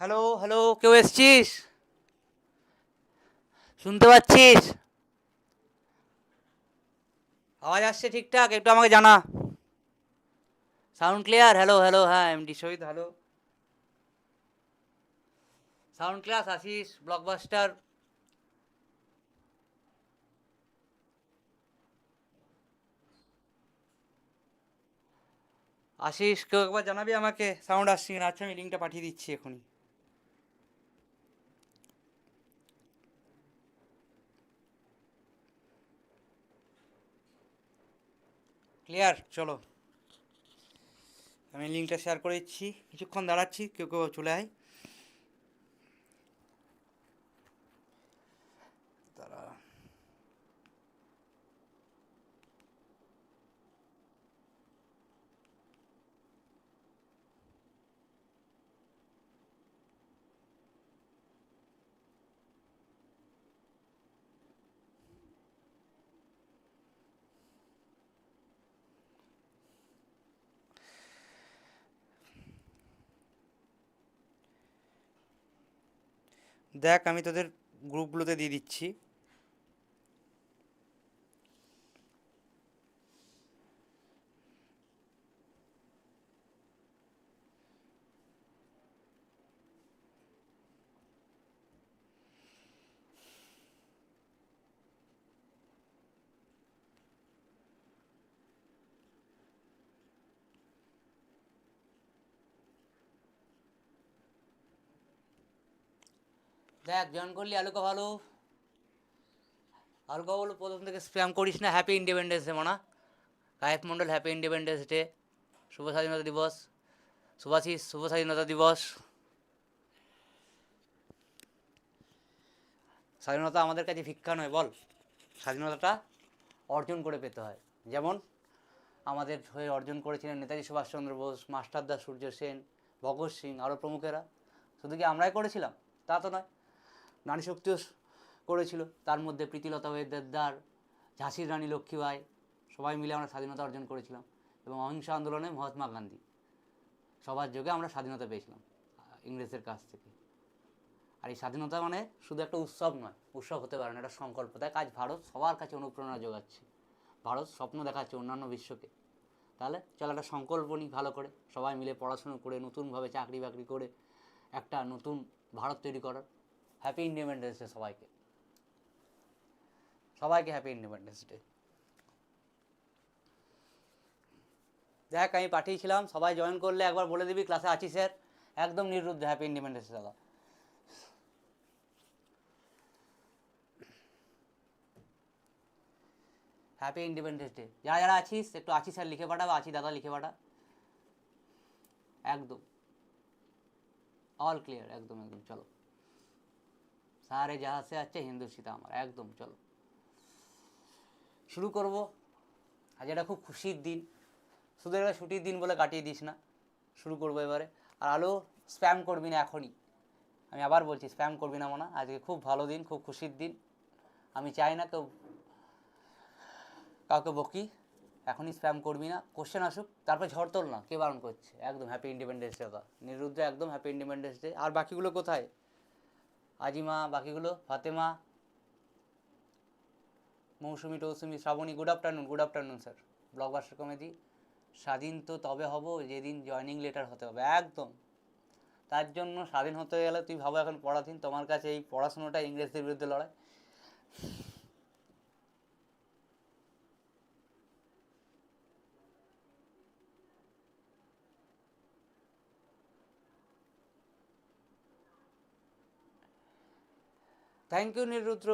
Hello hello কেউ এসছিস? শুনতে পাচ্ছিস? আওয়াজ আসছে ঠিকঠাক, একটু আমাকে জানা। সাউন্ড ক্লিয়ার হ্যালো হ্যালো হ্যাঁ MD Shahid hello sound class Ashis blockbuster Ashis কেউ একবার জানাবি আমাকে? সাউন্ড আসছে কিনা? আচ্ছা আমি লিঙ্কটা পাঠিয়ে দিচ্ছি এখনই। ক্লিয়ার? চলো। আমি লিঙ্কটা শেয়ার করে দিচ্ছি। কিছুক্ষণ দাঁড়াচ্ছি কেউ কেউ চলে আয় দাঁড়া দেখ আমি তোদের গ্রুপগুলোতে দিয়ে দিচ্ছি। দেখ জয়েন করলি, আলুকা ভালো। আলুকা বলো প্রথম থেকে স্প্যাম করিস না হ্যাপি ইন্ডিপেন্ডেন্স ডে মানা। Kayet Mondal happy independence day শুভ স্বাধীনতা দিবস। শুভাশিস শুভ স্বাধীনতা দিবস। স্বাধীনতা আমাদের কাছে ভিক্ষা নয়, বল। স্বাধীনতাটা অর্জন করে পেতে হয়। যেমন আমাদের হয়ে অর্জন করেছিলেন নেতাজি সুভাষচন্দ্র বোস, মাস্টারদা সূর্য সেন, ভগৎ সিং আরও প্রমুখেরা। শুধু কি আমরাই করেছিলাম? তা তো নয়। নারী শক্তিও করেছিল। তার মধ্যে প্রীতিলতা ওয়েদার ঝাঁসির রানী লক্ষ্মীবাই, সবাই মিলে আমরা স্বাধীনতা অর্জন করেছিলাম এবং অহিংসা আন্দোলনে মহাত্মা গান্ধী। সবার যোগে আমরা স্বাধীনতা পেয়েছিলাম, ইংরেজদের কাছ থেকে। আর এই স্বাধীনতা মানে শুধু একটা উৎসব নয়, উৎসব হতে পারে না, এটা সংকল্প। তাই কাজ ভারত সবার কাছে অনুপ্রেরণা যোগাচ্ছে। ভারত স্বপ্ন দেখাচ্ছে অন্যান্য বিশ্বকে। তাহলে চল একটা সংকল্প নিই ভালো করে, সবাই মিলে পড়াশুনো করে, নতুনভাবে চাকরি বাকরি করে একটা নতুন ভারত তৈরি করার। হ্যাপি ইন্ডিপেন্ডেন্স ডে সবাইকে। সবাইকে হ্যাপি ইন্ডিপেন্ডেন্স ডে দেখ, আমি পাঠিয়েছিলাম, সবাই জয়েন করলে একবার বলে দিবি ক্লাসে আছি স্যার? একদম নির্রুদ্ধ হ্যাপি ইন্ডিপেন্ডেন্স দাদা। হ্যাপি ইন্ডিপেন্ডেন্স ডে যারা যারা আছিস, একটু আছি স্যার, লিখে পাঠা বা আছি দাদা, লিখে পাঠা। একদম। অল ক্লিয়ার একদম একদম, চলো। সারে যাহা সে আছে, হিন্দু সীতা আমার, একদম, চলো। শুরু করব। আজ এটা খুব খুশির দিন। শুধু একটা ছুটির দিন বলে কাটিয়ে দিস না। শুরু করব এবারে। আর আলো স্প্যাম করবি না এখনই। আমি আবার বলছি, স্প্যাম করবি না মনে। আজকে খুব ভালো দিন, খুব খুশির দিন। আমি চাই না কেউ, কাউকে বকি। এখনই স্প্যাম করবি না। কোশ্চেন আসুক, তারপর ঝড় তোল না। কে বারণ করছে? একদম হ্যাপি ইন্ডিপেন্ডেন্স ডে দা নিরুদ্ধ একদম হ্যাপি ইন্ডিপেন্ডেন্স ডে আর বাকিগুলো কোথায়? আজিমা, বাকিগুলো Fatema. Mousumi, Tousumi, Shrabani, good afternoon good afternoon, sir. Blockbuster comedy. স্বাধীন তো তবে হব, যেদিন জয়নিং লেটার হতে হবে, একদম। তার জন্য স্বাধীন হতে গেলে তুই ভাবো এখন পড়াধীন, তোমার কাছে এই পড়াশুনোটা ইংরেজদের বিরুদ্ধে লড়াই। Thank you Nirudra.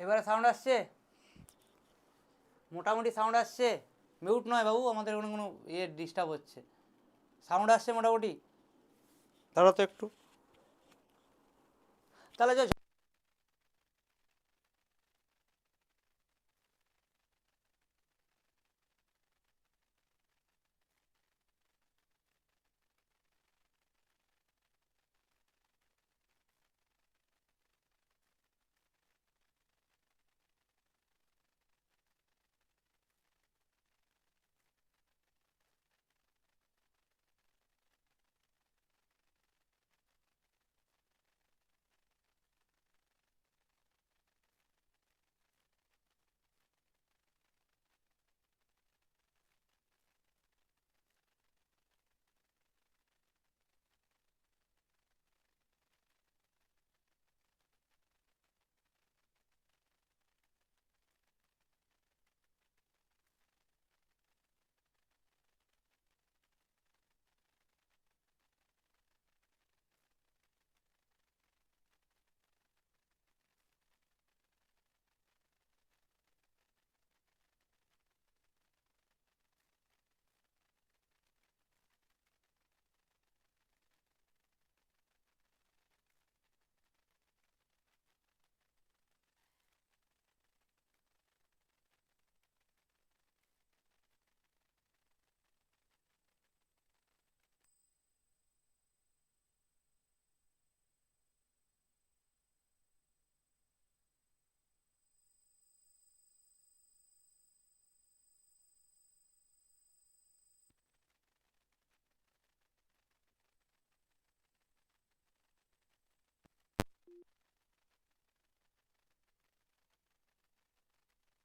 এবারে সাউন্ড আসছে? মোটামুটি সাউন্ড আসছে। মিউট নয় বাবু আমাদের কোনো কোনো ইয়ে ডিস্টার্ব হচ্ছে। সাউন্ড আসছে মোটামুটি? দাঁড়া তো একটু। তাহলে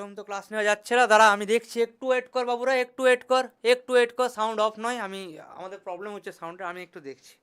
এরকম তো ক্লাস নেওয়া যাচ্ছে না দাঁড়া আমি দেখছি একটু ওয়েট কর বাবুরা একটু ওয়েট কর একটু ওয়েট কর সাউন্ড অফ নয় আমি আমাদের প্রবলেম হচ্ছে সাউন্ডে আমি একটু দেখছি